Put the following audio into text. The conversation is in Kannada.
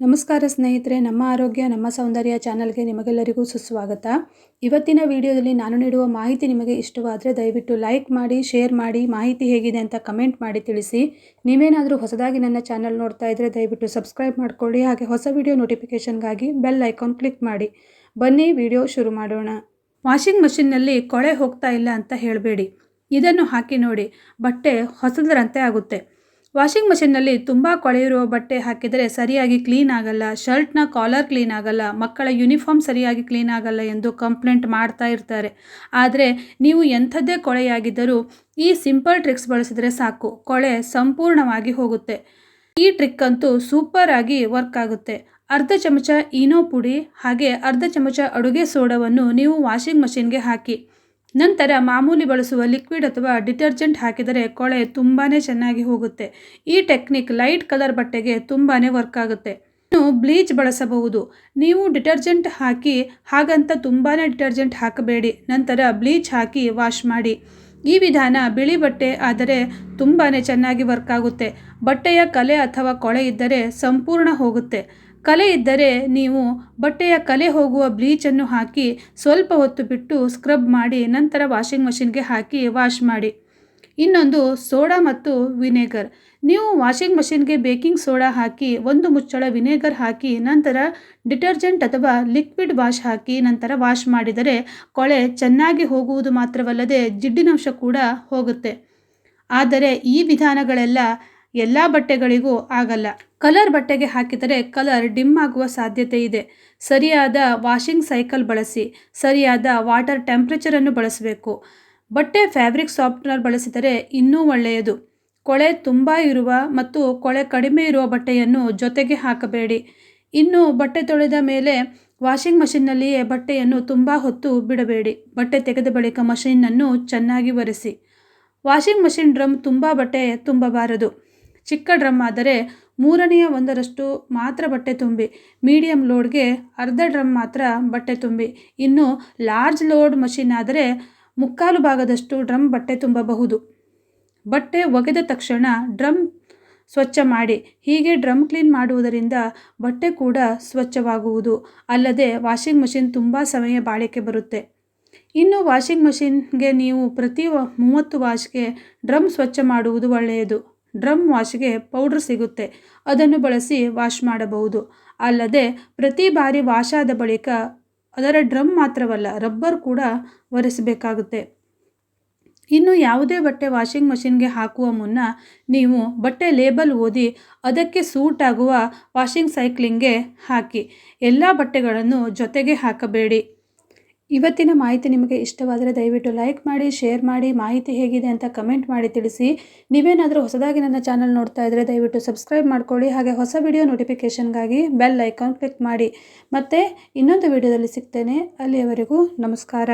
ನಮಸ್ಕಾರ ಸ್ನೇಹಿತರೆ, ನಮ್ಮ ಆರೋಗ್ಯ, ನಮ್ಮ ಸೌಂದರ್ಯ ಚಾನಲ್ಗೆ ನಿಮಗೆಲ್ಲರಿಗೂ ಸುಸ್ವಾಗತ. ಇವತ್ತಿನ ವಿಡಿಯೋದಲ್ಲಿ ನಾನು ನೀಡುವ ಮಾಹಿತಿ ನಿಮಗೆ ಇಷ್ಟವಾದರೆ ದಯವಿಟ್ಟು ಲೈಕ್ ಮಾಡಿ, ಶೇರ್ ಮಾಡಿ, ಮಾಹಿತಿ ಹೇಗಿದೆ ಅಂತ ಕಮೆಂಟ್ ಮಾಡಿ ತಿಳಿಸಿ. ನೀವೇನಾದರೂ ಹೊಸದಾಗಿ ನನ್ನ ಚಾನಲ್ ನೋಡ್ತಾ ಇದ್ದರೆ ದಯವಿಟ್ಟು ಸಬ್ಸ್ಕ್ರೈಬ್ ಮಾಡಿಕೊಳ್ಳಿ, ಹಾಗೆ ಹೊಸ ವಿಡಿಯೋ ನೋಟಿಫಿಕೇಷನ್ಗಾಗಿ ಬೆಲ್ ಐಕಾನ್ ಕ್ಲಿಕ್ ಮಾಡಿ. ಬನ್ನಿ, ವಿಡಿಯೋ ಶುರು ಮಾಡೋಣ. ವಾಷಿಂಗ್ ಮಷಿನ್ನಲ್ಲಿ ಕೊಳೆ ಹೋಗ್ತಾ ಇಲ್ಲ ಅಂತ ಹೇಳಬೇಡಿ. ಇದನ್ನು ಹಾಕಿ ನೋಡಿ, ಬಟ್ಟೆ ಹೊಸದರಂತೆ ಆಗುತ್ತೆ. ವಾಷಿಂಗ್ ಮಷಿನ್ನಲ್ಲಿ ತುಂಬ ಕೊಳೆಯಿರುವ ಬಟ್ಟೆ ಹಾಕಿದರೆ ಸರಿಯಾಗಿ ಕ್ಲೀನ್ ಆಗಲ್ಲ, ಶರ್ಟ್ನ ಕಾಲರ್ ಕ್ಲೀನ್ ಆಗಲ್ಲ, ಮಕ್ಕಳ ಯೂನಿಫಾರ್ಮ್ ಸರಿಯಾಗಿ ಕ್ಲೀನ್ ಆಗಲ್ಲ ಎಂದು ಕಂಪ್ಲೇಂಟ್ ಮಾಡ್ತಾ ಇರ್ತಾರೆ. ಆದರೆ ನೀವು ಎಂಥದ್ದೇ ಕೊಳೆಯಾಗಿದ್ದರೂ ಈ ಸಿಂಪಲ್ ಟ್ರಿಕ್ಸ್ ಬಳಸಿದರೆ ಸಾಕು, ಕೊಳೆ ಸಂಪೂರ್ಣವಾಗಿ ಹೋಗುತ್ತೆ. ಈ ಟ್ರಿಕ್ ಅಂತೂ ಸೂಪರ್ ಆಗಿ ವರ್ಕ್ ಆಗುತ್ತೆ. ಅರ್ಧ ಚಮಚ ಈನೋ ಪುಡಿ ಹಾಗೆ ಅರ್ಧ ಚಮಚ ಅಡುಗೆ ಸೋಡವನ್ನು ನೀವು ವಾಷಿಂಗ್ ಮಷಿನ್ಗೆ ಹಾಕಿ. ನಂತರ ಮಾಮೂಲಿ ಬಳಸುವ ಲಿಕ್ವಿಡ್ ಅಥವಾ ಡಿಟರ್ಜೆಂಟ್ ಹಾಕಿದರೆ ಕೊಳೆ ತುಂಬಾ ಚೆನ್ನಾಗಿ ಹೋಗುತ್ತೆ. ಈ ಟೆಕ್ನಿಕ್ ಲೈಟ್ ಕಲರ್ ಬಟ್ಟೆಗೆ ತುಂಬಾ ವರ್ಕ್ ಆಗುತ್ತೆ. ಇನ್ನು ಬ್ಲೀಚ್ ಬಳಸಬಹುದು. ನೀವು ಡಿಟರ್ಜೆಂಟ್ ಹಾಕಿ, ಹಾಗಂತ ತುಂಬಾ ಡಿಟರ್ಜೆಂಟ್ ಹಾಕಬೇಡಿ. ನಂತರ ಬ್ಲೀಚ್ ಹಾಕಿ ವಾಶ್ ಮಾಡಿ. ಈ ವಿಧಾನ ಬಿಳಿ ಬಟ್ಟೆ ಆದರೆ ತುಂಬಾ ಚೆನ್ನಾಗಿ ವರ್ಕ್ ಆಗುತ್ತೆ. ಬಟ್ಟೆಯ ಕಲೆ ಅಥವಾ ಕೊಳೆ ಇದ್ದರೆ ಸಂಪೂರ್ಣ ಹೋಗುತ್ತೆ. ಕಲೆ ಇದ್ದರೆ ನೀವು ಬಟ್ಟೆಯ ಕಲೆ ಹೋಗುವ ಬ್ಲೀಚನ್ನು ಹಾಕಿ ಸ್ವಲ್ಪ ಹೊತ್ತು ಬಿಟ್ಟು ಸ್ಕ್ರಬ್ ಮಾಡಿ ನಂತರ ವಾಷಿಂಗ್ ಮಷಿನ್ಗೆ ಹಾಕಿ ವಾಶ್ ಮಾಡಿ. ಇನ್ನೊಂದು ಸೋಡಾ ಮತ್ತು ವಿನೆಗರ್. ನೀವು ವಾಷಿಂಗ್ ಮಷಿನ್ಗೆ ಬೇಕಿಂಗ್ ಸೋಡಾ ಹಾಕಿ ಒಂದು ಮುಚ್ಚಳ ವಿನೆಗರ್ ಹಾಕಿ ನಂತರ ಡಿಟರ್ಜೆಂಟ್ ಅಥವಾ ಲಿಕ್ವಿಡ್ ವಾಶ್ ಹಾಕಿ ನಂತರ ವಾಶ್ ಮಾಡಿದರೆ ಕೊಳೆ ಚೆನ್ನಾಗಿ ಹೋಗುವುದು ಮಾತ್ರವಲ್ಲದೆ ಜಿಡ್ಡಿನಂಶ ಕೂಡ ಹೋಗುತ್ತೆ. ಆದರೆ ಈ ವಿಧಾನಗಳೆಲ್ಲ ಎಲ್ಲ ಬಟ್ಟೆಗಳಿಗೂ ಆಗಲ್ಲ. ಕಲರ್ ಬಟ್ಟೆಗೆ ಹಾಕಿದರೆ ಕಲರ್ ಡಿಮ್ ಆಗುವ ಸಾಧ್ಯತೆ ಇದೆ. ಸರಿಯಾದ ವಾಷಿಂಗ್ ಸೈಕಲ್ ಬಳಸಿ, ಸರಿಯಾದ ವಾಟರ್ ಟೆಂಪ್ರೇಚರನ್ನು ಬಳಸಬೇಕು. ಬಟ್ಟೆ ಫ್ಯಾಬ್ರಿಕ್ ಸಾಫ್ಟ್ನರ್ ಬಳಸಿದರೆ ಇನ್ನೂ ಒಳ್ಳೆಯದು. ಕೊಳೆ ತುಂಬ ಇರುವ ಮತ್ತು ಕೊಳೆ ಕಡಿಮೆ ಇರುವ ಬಟ್ಟೆಯನ್ನು ಜೊತೆಗೆ ಹಾಕಬೇಡಿ. ಇನ್ನು ಬಟ್ಟೆ ತೊಳೆದ ಮೇಲೆ ವಾಷಿಂಗ್ ಮಷಿನ್ನಲ್ಲಿಯೇ ಬಟ್ಟೆಯನ್ನು ತುಂಬ ಹೊತ್ತು ಬಿಡಬೇಡಿ. ಬಟ್ಟೆ ತೆಗೆದ ಬಳಿಕ ಮಷಿನ್ನನ್ನು ಚೆನ್ನಾಗಿ ಒರೆಸಿ. ವಾಷಿಂಗ್ ಮಷಿನ್ ಡ್ರಮ್ ತುಂಬ ಬಟ್ಟೆ ತುಂಬಬಾರದು. ಚಿಕ್ಕ ಡ್ರಮ್ ಆದರೆ ಮೂರನೆಯ ಒಂದರಷ್ಟು ಮಾತ್ರ ಬಟ್ಟೆ ತುಂಬಿ, ಮೀಡಿಯಂ ಲೋಡ್ಗೆ ಅರ್ಧ ಡ್ರಮ್ ಮಾತ್ರ ಬಟ್ಟೆ ತುಂಬಿ. ಇನ್ನು ಲಾರ್ಜ್ ಲೋಡ್ ಮಷಿನ್ ಆದರೆ ಮುಕ್ಕಾಲು ಭಾಗದಷ್ಟು ಡ್ರಮ್ ಬಟ್ಟೆ ತುಂಬಬಹುದು. ಬಟ್ಟೆ ಒಗೆದ ತಕ್ಷಣ ಡ್ರಮ್ ಸ್ವಚ್ಛ ಮಾಡಿ, ಹೀಗೆ ಡ್ರಮ್ ಕ್ಲೀನ್ ಮಾಡುವುದರಿಂದ ಬಟ್ಟೆ ಕೂಡ ಸ್ವಚ್ಛವಾಗುವುದು. ಅಲ್ಲದೆ ವಾಷಿಂಗ್ ಮಷಿನ್ ತುಂಬ ಸಮಯ ಬಾಳಿಕೆ ಬರುತ್ತೆ. ಇನ್ನು ವಾಷಿಂಗ್ ಮಷಿನ್ಗೆ ನೀವು ಪ್ರತಿ ಮೂವತ್ತು ವಾಶ್ಗೆ ಡ್ರಮ್ ಸ್ವಚ್ಛ ಮಾಡುವುದು ಒಳ್ಳೆಯದು. ಡ್ರಮ್ ವಾಶ್ಗೆ ಪೌಡ್ರ್ ಸಿಗುತ್ತೆ. ಅದನ್ನು ಬಳಸಿ ವಾಶ್ ಮಾಡಬಹುದು. ಅಲ್ಲದೆ, ಪ್ರತಿ ಬಾರಿ ವಾಶ್ ಆದ ಬಳಿಕ ಅದರ ಡ್ರಮ್ ಮಾತ್ರವಲ್ಲ, ರಬ್ಬರ್ ಕೂಡ ಒರೆಸಬೇಕಾಗುತ್ತೆ. ಇನ್ನು ಯಾವುದೇ ಬಟ್ಟೆ ವಾಷಿಂಗ್ ಮಷಿನ್ಗೆ ಹಾಕುವ ಮುನ್ನ ನೀವು ಬಟ್ಟೆ ಲೇಬಲ್ ಓದಿ ಅದಕ್ಕೆ ಸೂಟ್ ಆಗುವ ವಾಷಿಂಗ್ ಸೈಕ್ಲಿಂಗ್ಗೆ ಹಾಕಿ. ಎಲ್ಲ ಬಟ್ಟೆಗಳನ್ನು ಜೊತೆಗೆ ಹಾಕಬೇಡಿ. ಇವತ್ತಿನ ಮಾಹಿತಿ ನಿಮಗೆ ಇಷ್ಟವಾದರೆ ದಯವಿಟ್ಟು ಲೈಕ್ ಮಾಡಿ, ಶೇರ್ ಮಾಡಿ, ಮಾಹಿತಿ ಹೇಗಿದೆ ಅಂತ ಕಮೆಂಟ್ ಮಾಡಿ ತಿಳಿಸಿ. ನೀವೇನಾದರೂ ಹೊಸದಾಗಿ ನನ್ನ ಚಾನಲ್ ನೋಡ್ತಾ ಇದ್ದರೆ ದಯವಿಟ್ಟು ಸಬ್ಸ್ಕ್ರೈಬ್ ಮಾಡ್ಕೊಳ್ಳಿ, ಹಾಗೆ ಹೊಸ ವಿಡಿಯೋ ನೋಟಿಫಿಕೇಷನ್ಗಾಗಿ ಬೆಲ್ ಐಕಾನ್ ಕ್ಲಿಕ್ ಮಾಡಿ. ಮತ್ತು ಇನ್ನೊಂದು ವಿಡಿಯೋದಲ್ಲಿ ಸಿಗ್ತೇನೆ. ಅಲ್ಲಿಯವರೆಗೂ ನಮಸ್ಕಾರ.